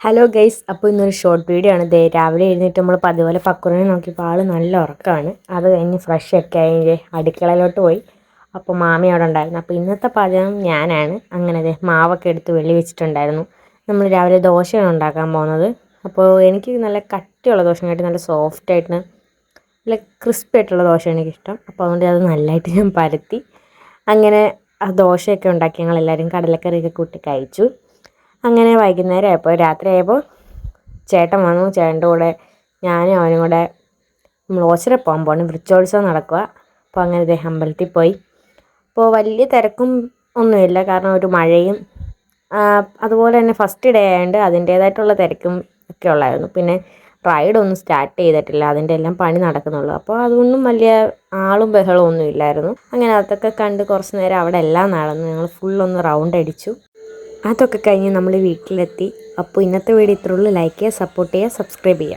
Hello guys അപ്പോൾ ഇന്നൊരു short video ആണ്. ദേ രാവിലെ എഴുന്നേറ്റ് നമ്മൾ പതുപോലെ പക്കുറിനെ നോക്കിയപ്പോൾ ആൾ നല്ല ഉറക്കമാണ്. അത് കഴിഞ്ഞ് ഫ്രഷ് ഒക്കെ ആയി അടുക്കളയിലോട്ട് പോയി. അപ്പോൾ മാമി അവിടെ ഉണ്ടായിരുന്നു. അപ്പോൾ ഇന്നത്തെ പാചകം ഞാനാണ്. അങ്ങനെ അതെ മാവൊക്കെ എടുത്ത് വെള്ളി വെച്ചിട്ടുണ്ടായിരുന്നു. നമ്മൾ രാവിലെ ദോശയാണ് ഉണ്ടാക്കാൻ പോകുന്നത്. അപ്പോൾ എനിക്ക് നല്ല കട്ടിയുള്ള ദോശ കേട്ട് നല്ല സോഫ്റ്റ് ആയിട്ട് നല്ല ക്രിസ്പി ആയിട്ടുള്ള ദോശ എനിക്കിഷ്ടം. അപ്പോൾ അതുകൊണ്ട് അത് നല്ലതായിട്ട് ഞാൻ പരത്തി. അങ്ങനെ ആ ദോശയൊക്കെ ഉണ്ടാക്കി ഞങ്ങൾ ഞങ്ങളെല്ലാവരും കടലക്കറിയൊക്കെ കൂട്ടി കഴിച്ചു. അങ്ങനെ വൈകുന്നേരം ആയപ്പോൾ രാത്രി ആയപ്പോൾ ചേട്ടൻ വന്നു. ചേട്ടന്റെ കൂടെ ഞാനും അവനും കൂടെ നമ്മൾ ഓച്ചിറ പോകാൻ പോകണം. വൃക്ഷോത്സവം നടക്കുക. അപ്പോൾ അങ്ങനെ ഇതേ അമ്പലത്തിൽ പോയി. അപ്പോൾ വലിയ തിരക്കും ഒന്നുമില്ല. കാരണം ഒരു മഴയും അതുപോലെ തന്നെ ഫസ്റ്റ് ഡേ ആയതുകൊണ്ട് അതിന്റേതായിട്ടുള്ള തിരക്കും ഒക്കെ ഉള്ളായിരുന്നു. പിന്നെ റൈഡ് ഒന്നും സ്റ്റാർട്ട് ചെയ്തിട്ടില്ല. അതിന്റെ എല്ലാം പണി നടക്കുന്നുള്ളൂ. അപ്പോൾ അതുകൊണ്ടും വലിയ ആളും ബഹളവും ഒന്നും ഇല്ലായിരുന്നു. അങ്ങനെ അതൊക്കെ കണ്ട് കുറച്ച് നേരം അവിടെ എല്ലാം നടന്നു. ഞങ്ങൾ ഫുള്ളൊന്ന് റൗണ്ട് അടിച്ചു. അതൊക്കെ കഴിഞ്ഞ് നമ്മൾ വീട്ടിലെത്തി. അപ്പോൾ ഇന്നത്തെ വീഡിയോ ഇത്രയുള്ളൂ ലൈക്ക് ചെയ്യുക സപ്പോർട്ട് ചെയ്യുക സബ്സ്ക്രൈബ് ചെയ്യുക.